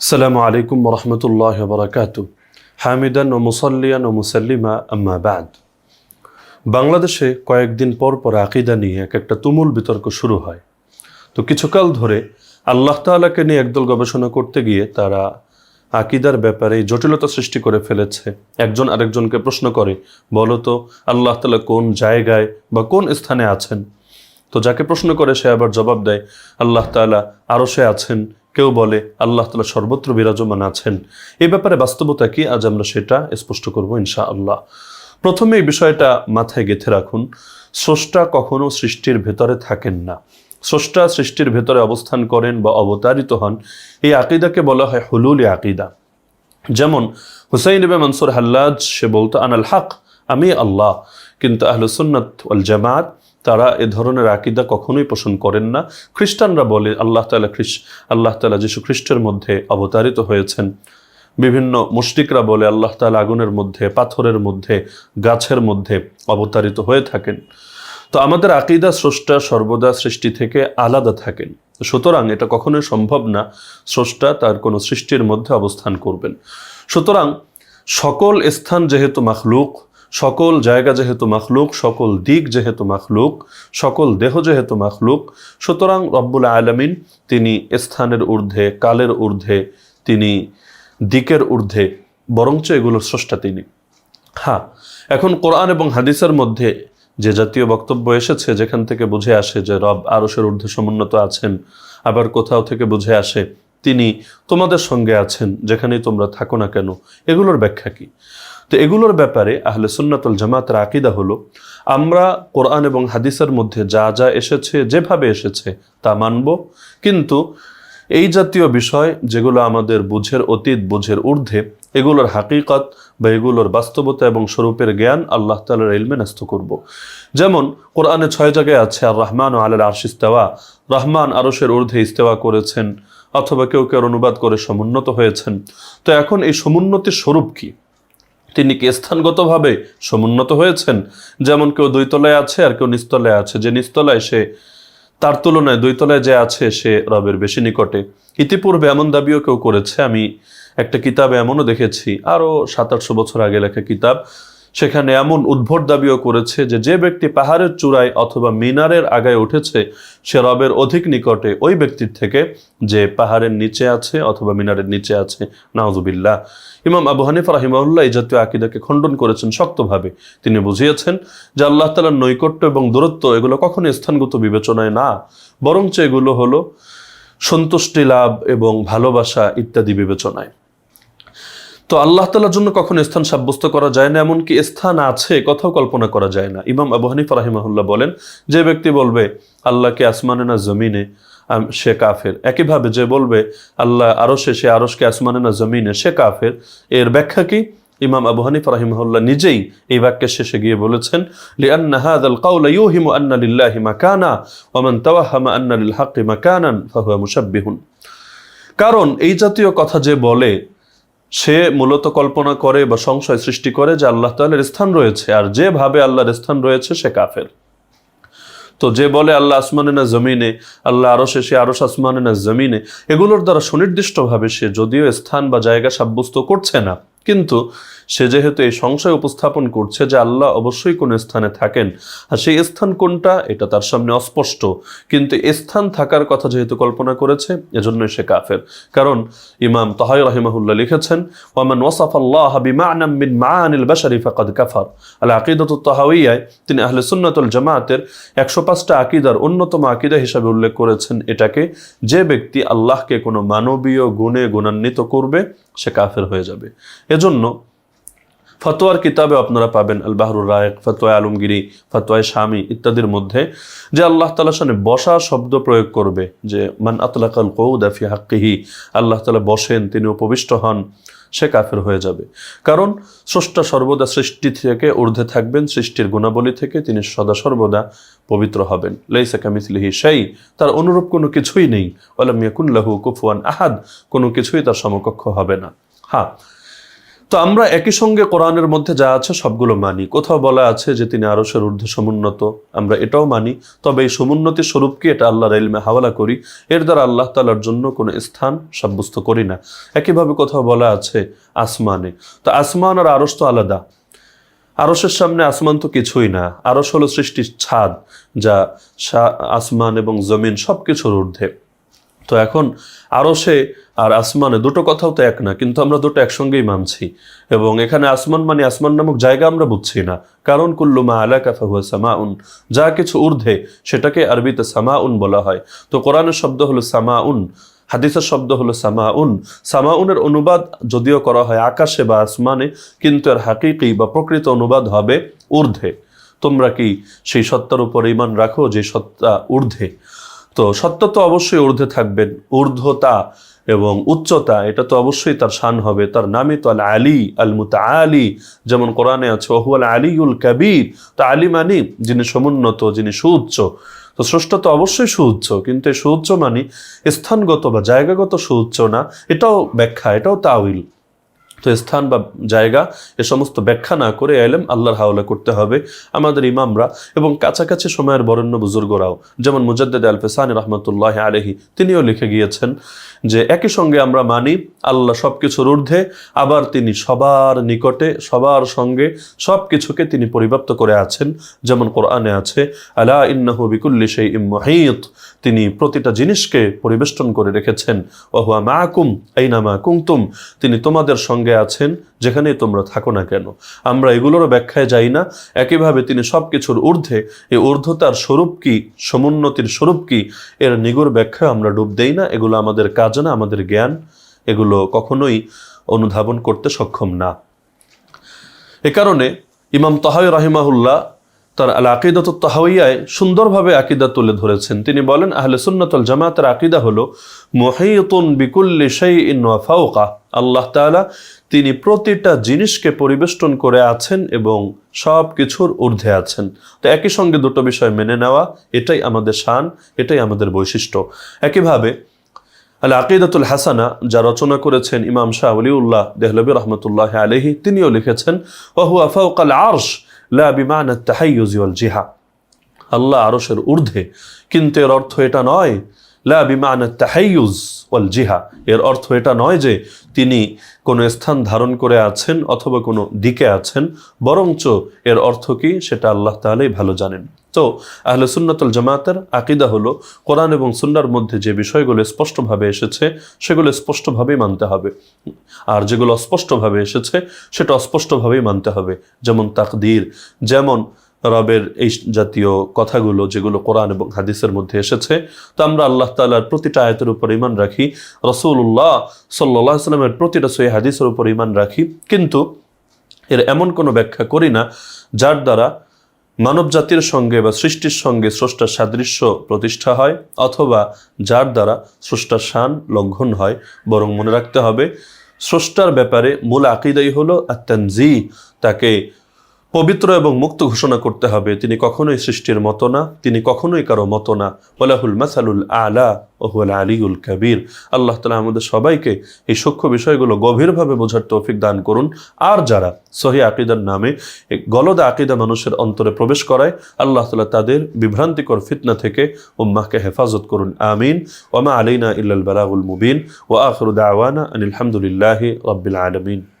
সালামু আলাইকুম রহমতুল্লাহ বরাকাত হামিদান ও মুসল্লিয়ান ও মুসাল্লিমা আম্মা বাদ বাংলাদেশে কয়েকদিন পর পর আকিদা নিয়ে এক একটা তুমুল বিতর্ক শুরু হয়। তো কিছুকাল ধরে আল্লাহ তালাকে নিয়ে একদল গবেষণা করতে গিয়ে তারা আকিদার ব্যাপারে জটিলতা সৃষ্টি করে ফেলেছে। একজন আরেকজনকে প্রশ্ন করে, বলো তো, আল্লাহ তালা কোন জায়গায় বা কোন স্থানে আছেন? তো যাকে প্রশ্ন করে সে আবার জবাব দেয়, আল্লাহ তালা আরও সে আছেন। কেউ বলে, আল্লাহ তালা সর্বত্র বিরাজমান আছেন। এই ব্যাপারে বাস্তবতা কি? আজ আমরা সেটা স্পষ্ট করব ইনশা আল্লাহ প্রথমে এই বিষয়টা মাথায় গেঁথে রাখুন, স্রষ্টা কখনো সৃষ্টির ভেতরে থাকেন না। স্রষ্টা সৃষ্টির ভেতরে অবস্থান করেন বা অবতারিত হন, এই আকিদাকে বলা হয় হুলুল আকিদা। যেমন, হুসাইন ইবে মনসুর হাল্লাজ, সে বলতো, আনাল হক, আমি আল্লাহ। কিন্তু আহলুসুন্নত জামাত তারা এ ধরনের আকিদা কখনোই পোষণ করেন না। খ্রিস্টানরা বলে আল্লাহ তালা খ্রিস, আল্লাহ তালা যিশু খ্রিস্টের মধ্যে অবতারিত হয়েছেন। বিভিন্ন মুশরিকরা বলে আল্লাহ তালা আগুনের মধ্যে, পাথরের মধ্যে, গাছের মধ্যে অবতারিত হয়ে থাকেন। তো আমাদের আকিদা স্রষ্টা সর্বদা সৃষ্টি থেকে আলাদা থাকেন। সুতরাং এটা কখনোই সম্ভব না স্রষ্টা তার কোনো সৃষ্টির মধ্যে অবস্থান করবেন। সুতরাং সকল স্থান যেহেতু মাখলুক সকল জায়গা যেহেতু মাখলুক, সকল দিক যেহেতু মাখলুক, সকল দেহ যেহেতু মাখলুক, সুতরাং রব্বুল আলমিন তিনি স্থানের ঊর্ধ্বে, কালের ঊর্ধ্বে, তিনি দিকের ঊর্ধ্বে, বরঞ্চ এগুলোর স্রষ্টা তিনি। হ্যাঁ এখন কোরআন এবং হাদিসের মধ্যে যে জাতীয় বক্তব্য এসেছে, যেখান থেকে বুঝে আসে যে রব আরসের ঊর্ধ্বে সমুন্নত আছেন, আবার কোথাও থেকে বুঝে আসে, তিনি তোমাদের সঙ্গে আছেন, যেখানেই তোমরা থাকো না কেন, এগুলোর ব্যাখ্যা কি? তো এগুলোর ব্যাপারে আহলে সুন্নাতুল জামাতের আকিদা হলো, আমরা কোরআন এবং হাদিসের মধ্যে যা যা এসেছে, যেভাবে এসেছে তা মানব। কিন্তু এই জাতীয় বিষয় যেগুলো আমাদের বুঝের অতীত, বুঝের ঊর্ধ্বে, এগুলোর হাকিকত বা এগুলোর বাস্তবতা এবং স্বরূপের জ্ঞান আল্লাহ তালার ইলমে ন্যস্ত করব। যেমন কোরআনে ছয় জায়গায় আছে আর রহমান ও আলের আরশ ইস্তেওয়া। রহমান আরশের ঊর্ধ্বে ইস্তেওয়া করেছেন, অথবা কেউ কেউ অনুবাদ করে সমুন্নত হয়েছেন। তো এখন এই সমুন্নতির স্বরূপ কি? তিনি কি স্থানগতভাবে সমুন্নত হয়েছেন? যেমন কেউ দুইতলায় আছে আর কেউ নিস্তলায় আছে। যে নিস্তলায় সে, তার তুলনায় দুইতলায় যে আছে, সে রবের বেশি নিকটে। ইতিপূর্বে এমন দাবিও কেউ করেছে। আমি একটা কিতাবে এমনও দেখেছি। আরও সাত আটশো বছর আগে লেখা কিতাব। সেখানে এমন উদ্ভট দাবিও করেছে যে যে ব্যক্তি পাহাড়ের চূড়ায় অথবা মিনারের আগায় উঠেছে, সে রবের অধিক নিকটে ওই ব্যক্তির থেকে যে পাহাড়ের নিচে আছে অথবা মিনারের নিচে আছে। নাওজুবিল্লাহ ইমাম আবু হানিফ রাহিমাউল্লাহ এই জাতীয় আকিদাকে খণ্ডন করেছেন শক্তভাবে। তিনি বুঝিয়েছেন যে আল্লাহ তালার নৈকট্য এবং দূরত্ব এগুলো কখনো স্থানগত বিবেচনায় না, বরঞ্চ এগুলো হলো সন্তুষ্টি লাভ এবং ভালোবাসা ইত্যাদি বিবেচনায়। তো আল্লাহ তালার জন্য কখনো স্থান সাব্যস্ত করা যায় না, এমনকি স্থান আছে, কথাও কল্পনা করা যায় না। ইমাম আবু হানিফ রাহিমাহুল্লাহ বলেন, যে ব্যক্তি বলবে, আল্লাহকে আসমানে না জমিনে সে কাফের। একইভাবে যে বলবে, আল্লাহ আরশে, সে আরশকে আসমানে না জমিনে, সে কাফের। এর ব্যাখ্যা কি? ইমাম আবু হানিফ রাহিমাহুল্লাহ নিজেই এই বাক্যের শেষে গিয়ে বলেছেন, লিআন্না আন্না তাওয়াহামা কারণ এই জাতীয় কথা যে বলে সে মূলত কল্পনা করে বা সংশয় সৃষ্টি করে যে আল্লাহ তাআলার স্থান রয়েছে, আর যেভাবে আল্লাহর স্থান রয়েছে সে কাফের। তো যে বলে আল্লাহ আসমানে না জমিনে, আল্লাহ আরও সে আরও আসমানে না জমিনে, এগুলোর দ্বারা সুনির্দিষ্টভাবে সে যদিও স্থান বা জায়গা সাব্যস্ত করছে না। কিন্তু সে যেহেতু এই সংশয় উপস্থাপন করছে যে আল্লাহ অবশ্যই কোনো স্থানে থাকেন, আর সেই স্থান কোনটা, এটা তার সামনে অস্পষ্ট। কিন্তু স্থান থাকার কথা যেহেতু কল্পনা করেছে এজন্যই সে কাফের। কারণ ইমাম তাহাই রাহিমাহুল্লাহ লিখেছেন, ওয়ামান ওয়াসাফ আল্লাহ বিমা'নাম মিন মা'আনিল বাশারি ফাকাদ কাফার। আল আকিদাতু তাহাওয়িয়ায় তিনি আহলে সুন্নাতুল জামাতের একশো পাঁচটা আকিদার অন্যতম আকিদা হিসাবে উল্লেখ করেছেন এটাকে, যে ব্যক্তি আল্লাহকে কোনো মানবীয় গুণে গুণান্বিত করবে, সে কাফের হয়ে যাবে। এজন্য ফতোয়ার কিতাবে আপনারা পাবেন আল বাহরুর রায়েক, ফতোয়া আলমগিরি, ফতোয়া স্বামী ইত্যাদির মধ্যে, যে আল্লাহ তালার সামনে বসা শব্দ প্রয়োগ করবে, যে মান আতলাকাল কৌদ আফি হাক্কিহি, আল্লাহ তালা বসেন, তিনি উপবিষ্ট হন, সে কাফের হয়ে যাবে। কারণ স্রষ্টা সর্বদা সৃষ্টি থেকে ঊর্ধ্বে থাকবেন, সৃষ্টির গুণাবলী থেকে তিনি সদা সর্বদা পবিত্র হবেন। লেইসা কামিসলিহি সেই তার অনুরূপ কোনো কিছুই নেই। ওলাম ইয়াকুল্লাহু কুফুয়ান আহাদ, কোনো কিছুই তার সমকক্ষ হবে না। হ্যাঁ তো আমরা একই সঙ্গে কোরআনের মধ্যে যা আছে সবগুলো মানি। কোথাও বলা আছে যে তিনি আরশের ঊর্ধ্বে সমুন্নত, আমরা এটাও মানি। তবে এই সমুন্নতির স্বরূপকে এটা আল্লাহর ইলমে হাওয়ালা করি। এর দ্বারা আল্লাহ তালার জন্য কোনো স্থান সাব্যস্ত করি না। একইভাবে কোথাও বলা আছে আসমানে। তো আসমান আর আরশ তো আলাদা। আরশের সামনে আসমান তো কিছুই না। আরশ হলো সৃষ্টির ছাদ, যা আসমান এবং জমিন সব কিছুর ঊর্ধ্বে। তো এখন আরশে আর আসমানে দুটো কথাও তো এক না, কিন্তু আমরা দুটো একসঙ্গেই মানছি। এবং এখানে আসমান মানে আসমান নামক জায়গা আমরা বুঝছি না। কারণ কুল্লু মা আলা কাফা হুয়া সামাউন, যা কিছু ঊর্ধ্বে সেটাকে আরবিতে সামাউন বলা হয়। তো কোরআনের শব্দ হলো সামাউন, হাদিসের শব্দ হলো সামাউন। সামাউনের অনুবাদ যদিও করা হয় আকাশে বা আসমানে, কিন্তু এর হাকিকি বা প্রকৃত অনুবাদ হবে ঊর্ধ্বে। তোমরা কি সেই সত্তার উপর ইমান রাখো যে সত্তা ঊর্ধ্বে? তো সত্য তো অবশ্যই ঊর্ধ্বে থাকবেন। ঊর্ধ্বতা এবং উচ্চতা, এটা তো অবশ্যই তার শান হবে। তার নামই তো আল আলী আল মুতা আলী যেমন কোরআনে আছে ওহু আল আলীউল কাবির তো আলী মানি, যিনি সমুন্নত, যিনি সুউচ্চ। তো স্রষ্টা তো অবশ্যই সুউচ্চ, কিন্তু এই সুউচ্চ মানি স্থানগত বা জায়গাগত সুউচ্চ না, এটাও ব্যাখ্যা, এটাও তাউইল তো স্থান বা জায়গা এ সমস্ত ব্যাখ্যা না করে এলেম আল্লাহর হাওলা করতে হবে আমাদের ইমামরা এবং কাছাকাছি সময়ের বরেণ্য বুজুর্গরাও। যেমন মুজাদ্দেদ আল ফেসানি রহমতুল্লাহ আলহি তিনিও লিখে গিয়েছেন যে একই সঙ্গে আমরা মানি আল্লাহ সব কিছুর ঊর্ধ্বে, আবার তিনি সবার নিকটে, সবার সঙ্গে সব কিছুকে তিনি পরিব্যাপ্ত করে আছেন। যেমন কোরআনে আছে, আলা ইন্নাহু বিকুল্লি সেই ইম্মাহিত তিনি প্রতিটা জিনিসকে পরিবেষ্টন করে রেখেছেন। ওহুয়া মাকুম, আইনামা কুমতুম তিনি তোমাদের সঙ্গে আছেন, যেখানেই তোমরা থাকো না কেন। আমরা এগুলোরও ব্যাখ্যায় যাই না। একইভাবে তিনি সব কিছুর ঊর্ধ্বে এই ঊর্ধ্বতার স্বরূপ কি, সমুন্নতির স্বরূপ কি, এর নিগুড় ব্যাখ্যা আমরা ডুব দেই না। এগুলো আমাদের কাজ না, আমাদের জ্ঞান। এগুলো কখনোই অনুধাবন করতে সক্ষম না। এ কারণে ইমাম তাহাই রাহিমাহুল্লাহ তার আল আকিদাত তাহাইয়ায় সুন্দরভাবে আকিদা তুলে ধরেছেন। তিনি বলেন, আহলে সুন্নাতুল জামাতের আকিদা হলো মুহাইতুন বিকুল্লি শাইইন ওয়া ফাওকা। আল্লাহ তাআলা তিনি প্রতিটা জিনিসকে পরিবেষ্টন করে আছেন এবং সব কিছুর ঊর্ধ্বে আছেন। তো একই সঙ্গে দুটো বিষয় মেনে নেওয়া, এটাই আমাদের শান, এটাই আমাদের বৈশিষ্ট্য। একইভাবে আল আকিদাতুল হাসানা যা রচনা করেছেন ইমাম শাহ ওলিউল্লাহ দেহলবী রহমতুল্লাহ আলহি তিনিও লিখেছেন ওহু আফাউকাল আরশ লা জিহা। আল্লাহ আরশের ঊর্ধ্বে। কিন্তু এর অর্থ এটা নয় লা বিমানা তাহাইয়ুজ ওয়াল জিহা। এর অর্থ এটা নয় যে তিনি কোনো স্থান ধারণ করে আছেন অথবা কোনো দিকে আছেন, বরঞ্চ এর অর্থ কি সেটা আল্লাহ তাআলাই ভালো জানেন। তো আহলে সুন্নাতুল জামাতের আকিদা হলো, কোরআন এবং সুন্নার মধ্যে যে বিষয়গুলো স্পষ্টভাবে এসেছে, সেগুলো স্পষ্টভাবেই মানতে হবে। আর যেগুলো অস্পষ্টভাবে এসেছে, সেটা অস্পষ্টভাবেই মানতে হবে। যেমন তাকদীর, যেমন রবের এই জাতীয় কথাগুলো যেগুলো কোরআন এবং হাদিসের মধ্যে এসেছে, তো আমরা আল্লাহ তাআলার প্রতিটা আয়াতের উপর ইমান রাখি রসুল্লাহ সাল্লাহ সাল্লামের প্রতিটা সই হাদিসের উপর ইমান রাখি। কিন্তু এর এমন কোনো ব্যাখ্যা করি না যার দ্বারা মানব জাতির সঙ্গে বা সৃষ্টির সঙ্গে স্রষ্টার সাদৃশ্য প্রতিষ্ঠা হয়, অথবা যার দ্বারা স্রষ্টার শান লঙ্ঘন হয়। বরং মনে রাখতে হবে, স্রষ্টার ব্যাপারে মূল আকিদাই হলো আত্মানজি তাকে পবিত্র এবং মুক্ত ঘোষণা করতে হবে, তিনি কখনোই সৃষ্টির মতো না, তিনি কখনোই কারও মতো না। ওলাহুল মাসালুল আলা ওহুল আলিউল কাবির। আল্লাহ তালা আমাদের সবাইকে এই সূক্ষ্ম বিষয়গুলো গভীরভাবে বোঝার তৌফিক দান করুন। আর যারা সহি আকিদার নামে গলদা আকিদা মানুষের অন্তরে প্রবেশ করায়, আল্লাহ তালা তাদের বিভ্রান্তিকর ফিতনা থেকে উম্মাহকে হেফাজত করুন। আমিন। ওমা আলাইনা ইল্লাল বালাগুল মুবিন। ও আখরুদ আওয়ানা আনিল হামদুলিল্লাহি রব্বিল আলমিন।